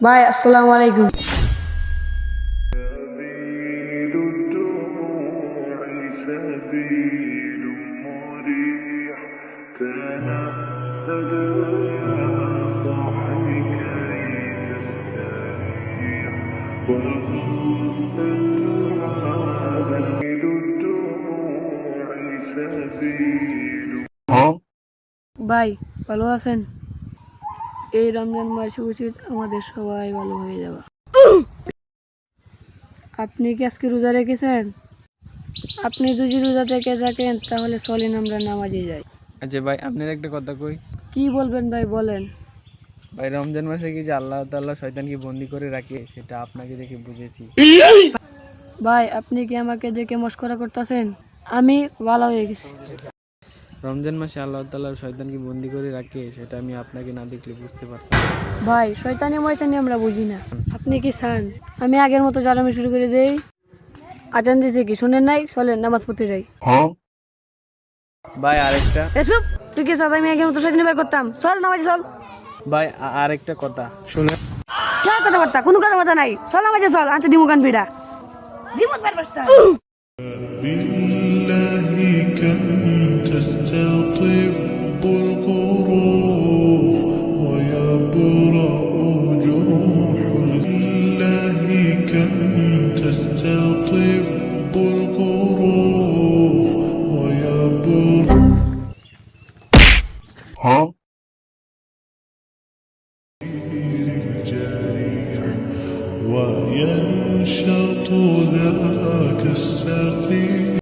Bye. Assalamualaikum. Bye. Valuasen. এই রমজান মাসে উচিত আমাদের সবাই ভালো হয়ে যাওয়া। আপনি কি আজকে রোজা রেখেছেন? আপনি যদি রোজা থেকে থাকেন তাহলে চলেন আমরা নামাজে যাই। আচ্ছা ভাই আপনার একটা কথা কই? কি বলবেন ভাই বলেন। ভাই রমজান মাসে কি যে আল্লাহ তাল্লাহ শয়তানকে বন্দি করে রাখে সেটা আপনাকে দেখে বুঝেছি। ভাই আপনি কি আমাকে দেখে মস্করা করতেছেন? আমি ভালো হয়ে গেছি। রমজান মাসে আল্লাহ তাল্লাহ শয়তানকে বন্দি করে রাখে সেটা আমি আপনাকে না দেখলে বুঝতে পারতাম না। ভাই শয়তানি ময়তানি আমরা বুঝি না আপনি কি চান আমি আগের মতো জানামি শুরু করে দেই আজান দিতে কি শুনেন নাই চলেন নামাজ পড়তে যাই ভাই আরেকটা এসব তুই কি চাঁদা আমি আগের মতো শয়তানি বের করতাম চল নামাজে চল ভাই আ- আরেকটা কথা শুনে কে কথাবার্তা কোনো কথাবার্তা নাই চল নামাজে চল আনতে দিমু কান ভিড়া দিমু চার পাঁচটা بالله كم تستطب الغرور ويبرأ جروح بالله كم تستطب الغرور ويبرأ الجريح وينشط ذاك السقيم.